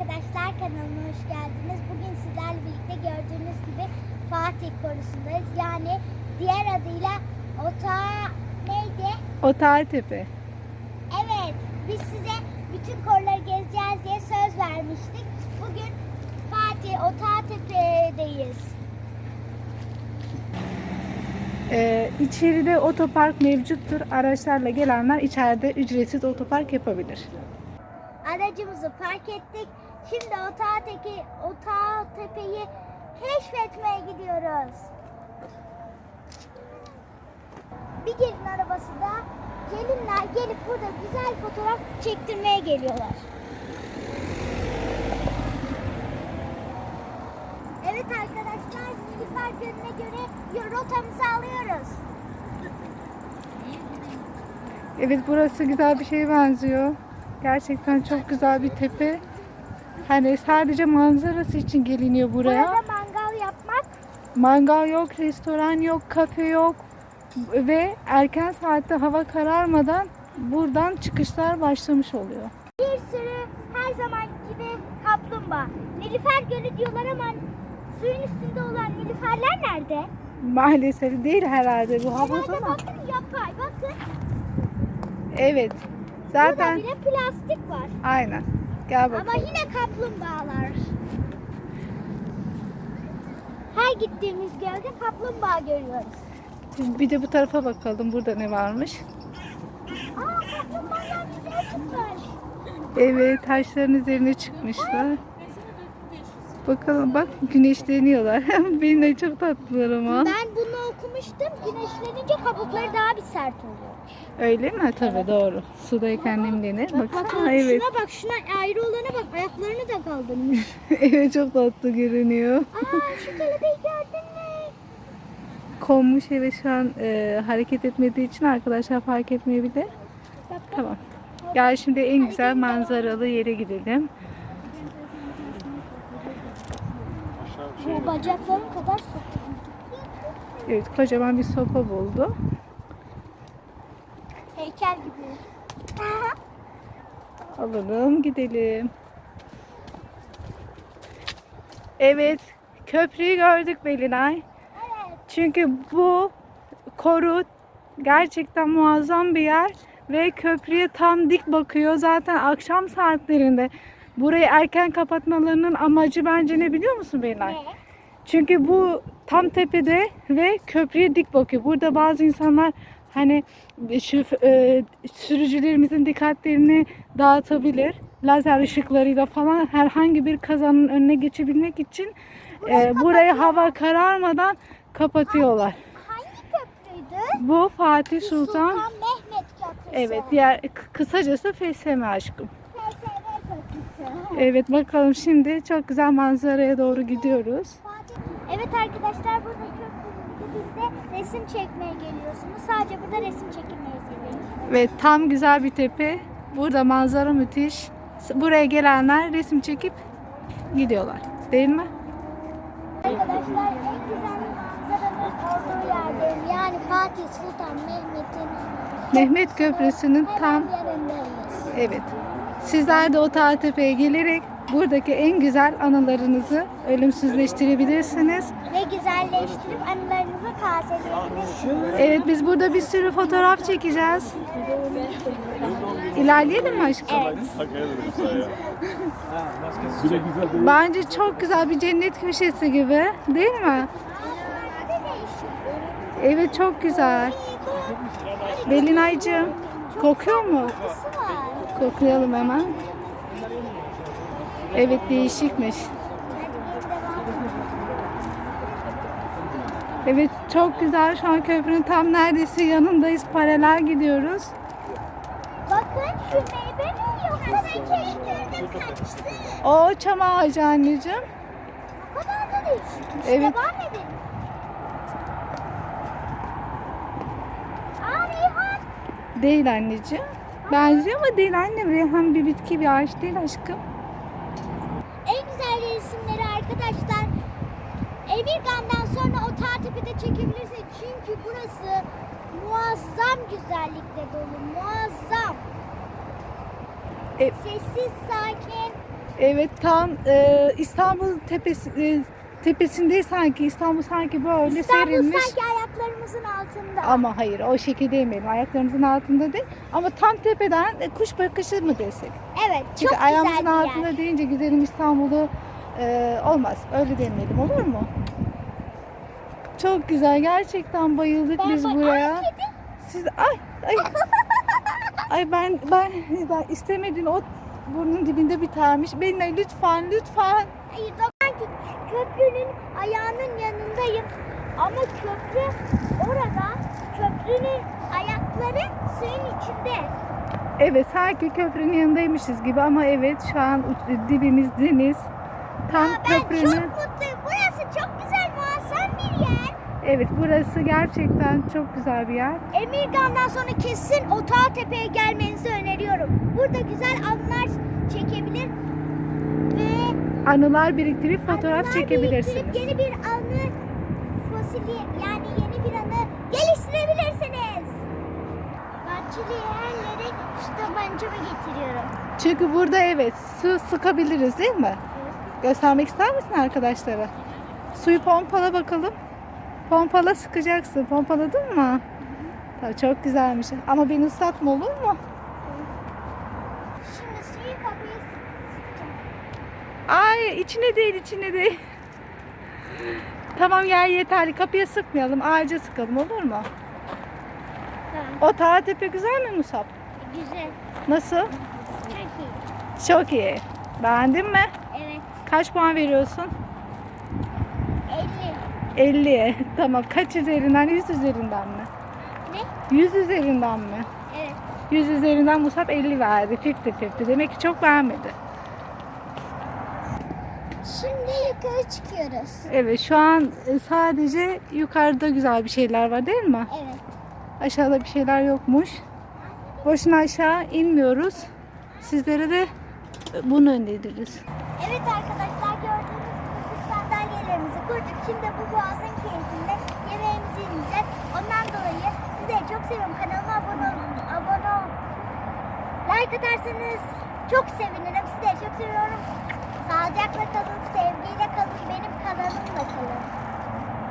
arkadaşlar kanalıma hoş geldiniz. Bugün sizlerle birlikte gördüğünüz gibi Fatih Korusu'ndayız. Yani diğer adıyla Ota neydi? Otartepe. Evet biz size bütün koruları gezeceğiz diye söz vermiştik. Bugün Fatih Otatepe'deyiz. Ee, içeride otopark mevcuttur. Araçlarla gelenler içeride ücretsiz otopark yapabilir. Aracımızı park ettik. Şimdi Otatepe, Otatepe'yi keşfetmeye gidiyoruz. Bir gelin arabası da gelinler gelip burada güzel fotoğraf çektirmeye geliyorlar. Evet arkadaşlar, Nilüfer Gölü'ne göre rotamızı alıyoruz. Evet burası güzel bir şeye benziyor. Gerçekten çok güzel bir tepe. Hani sadece manzarası için geliniyor buraya. Burada mangal yapmak Mangal yok, restoran yok, kafe yok. Ve erken saatte hava kararmadan buradan çıkışlar başlamış oluyor. Bir sürü her zaman gibi kaplumbağa. Nilüfer Gölü diyorlar ama suyun üstünde olan nilüferler nerede? Maalesef değil herhalde bu havuz Herhalde ama. bakın yapay bakın. Evet. Zaten Burada bile plastik var. aynen. Gel Ama bakalım. yine kaplumbağalar. Her gittiğimiz gölde kaplumbağa görüyoruz. Bir de bu tarafa bakalım. Burada ne varmış? Aa kaplumbağalar güzel çıkmış. Evet taşların üzerine çıkmışlar. Bakalım bak güneşleniyorlar. Benim de çok tatlılar ama. Ben bunu okumuştum. Güneşlenince kabukları daha bir sert oluyor. Öyle mi? Tabii doğru. Sudayken nemlenir. Bak, Baksana evet. Şuna bak şuna ayrı olana bak ayaklarını da kaldırmış. evet çok tatlı görünüyor. Aa şu kelebeği gördün mü? Konmuş evet şu an e, hareket etmediği için arkadaşlar fark etmeyebilir. Bak bak. Tamam. Gel şimdi en güzel manzaralı yere gidelim. Bu bacaklarım kadar sokuyor. Evet kocaman bir sopa buldu. Heykel gibi. Alalım gidelim. Evet köprüyü gördük Belinay. Evet. Çünkü bu koru gerçekten muazzam bir yer ve köprüye tam dik bakıyor. Zaten akşam saatlerinde burayı erken kapatmalarının amacı bence ne biliyor musun Belinay? Ne? Çünkü bu tam tepede ve köprüye dik bakıyor. Burada bazı insanlar hani şu e, sürücülerimizin dikkatlerini dağıtabilir. Lazer ışıklarıyla falan herhangi bir kazanın önüne geçebilmek için e, burayı hava kararmadan kapatıyorlar. Hangi köprüydü? Bu Fatih Sultan. Sultan Mehmet Köprüsü. Evet, diğer kısacası FSM aşkım. FSM Köprüsü. Evet, bakalım şimdi çok güzel manzaraya doğru gidiyoruz. Evet arkadaşlar burada dibinde resim çekmeye geliyorsunuz. Sadece burada resim çekilmeye geliyorsunuz. Ve tam güzel bir tepe. Burada manzara müthiş. Buraya gelenler resim çekip gidiyorlar. Değil mi? Arkadaşlar en güzel manzaranın olduğu yerdeyim. Yani Fatih Sultan Mehmet'in Mehmet Köprüsü'nün tam yanındayız. evet. Sizler de o tepeye gelerek buradaki en güzel anılarınızı ölümsüzleştirebilirsiniz. Ve güzelleştirip anılarınızı tazeleyebilirsiniz. Evet biz burada bir sürü fotoğraf çekeceğiz. İlerleyelim mi aşkım? Bence çok güzel bir cennet köşesi gibi. Değil mi? Evet çok güzel. Belinaycığım kokuyor mu? Koklayalım hemen. Evet değişikmiş. Evet çok güzel. Şu an köprünün tam neredeyse yanındayız. Paralel gidiyoruz. Bakın şu meyve mi yoksa ben kaçtı. O çam ağacı anneciğim. O kadar da değişikmiş. Evet. Devam. Aa Reyhan. Değil anneciğim. Benziyor ama değil annem. Reyhan bir bitki bir ağaç değil aşkım. Resimleri arkadaşlar Emirgan'dan sonra o Tağtepe'de çekebilirsiniz. Çünkü burası muazzam güzellikle dolu. Muazzam. E- Sessiz, sakin. Evet tam e, İstanbul tepesi e, tepesindeyiz sanki. İstanbul sanki böyle İstanbul serinmiş. sanki ayaklarımızın altında. Ama hayır o şekilde demeyelim. Ayaklarımızın altında değil. Ama tam tepeden e, kuş bakışı mı desek? Evet Çünkü çok ayağımızın güzel bir altında yer. deyince güzelim İstanbul'u e, olmaz. Öyle demeyelim olur mu? Çok güzel. Gerçekten bayıldık Ben biz bak- buraya. Ay, kedi. Siz ay ay ay ben ben ben istemediğin o burnun dibinde bitermiş. Benimle lütfen lütfen. Hayır sanki köprünün ayağının yanındayım. Ama köprü orada. Köprünün ayakları suyun içinde. Evet sanki köprünün yanındaymışız gibi ama evet şu an dibimiz deniz. Tam Aa, ben köprünün. çok mutluyum. Burası çok güzel, muazzam bir yer. Evet burası gerçekten çok güzel bir yer. Emirgan'dan sonra kesin Otağa Tepe'ye gelmenizi öneriyorum. Burada güzel anlar çekebilir ve Anılar biriktirip fotoğraf anılar biriktirip çekebilirsiniz. Yeni bir anı fosili yani yeni bir anı geliştirebilirsiniz. Bahçeli yerlere şu tabancamı getiriyorum. Çünkü burada evet su sıkabiliriz değil mi? Göstermek ister misin arkadaşlara? Suyu pompala bakalım. Pompala sıkacaksın. Pompaladın mı? Tabii çok güzelmiş. Ama beni ıslatma olur mu? Şimdi suyu kapıya sıkacağım. Ay içine değil içine değil. Tamam yer yeterli. Kapıya sıkmayalım. Ağaca sıkalım olur mu? Tamam. O Taha Tepe güzel mi Musab? Güzel. Nasıl? Çok iyi. Çok iyi. Beğendin mi? Kaç puan veriyorsun? 50. 50. Tamam. Kaç üzerinden? 100 üzerinden mi? Ne? 100 üzerinden mi? Evet. 100 üzerinden Musab 50 verdi. 50-50. Demek ki çok beğenmedi. Şimdi yukarı çıkıyoruz. Evet şu an e, sadece yukarıda güzel bir şeyler var değil mi? Evet. Aşağıda bir şeyler yokmuş. Boşuna aşağı inmiyoruz. Sizlere de bunu öneririz. Evet arkadaşlar gördüğünüz gibi biz sandalyelerimizi kurduk. Şimdi bu boğazın keyfinde yemeğimizi yiyeceğiz. Ondan dolayı size çok seviyorum. Kanalıma abone olun. Abone ol. Like atarsanız çok sevinirim. Sizi de çok seviyorum. Sağlıcakla kalın, sevgiyle kalın, benim kanalımla kalın.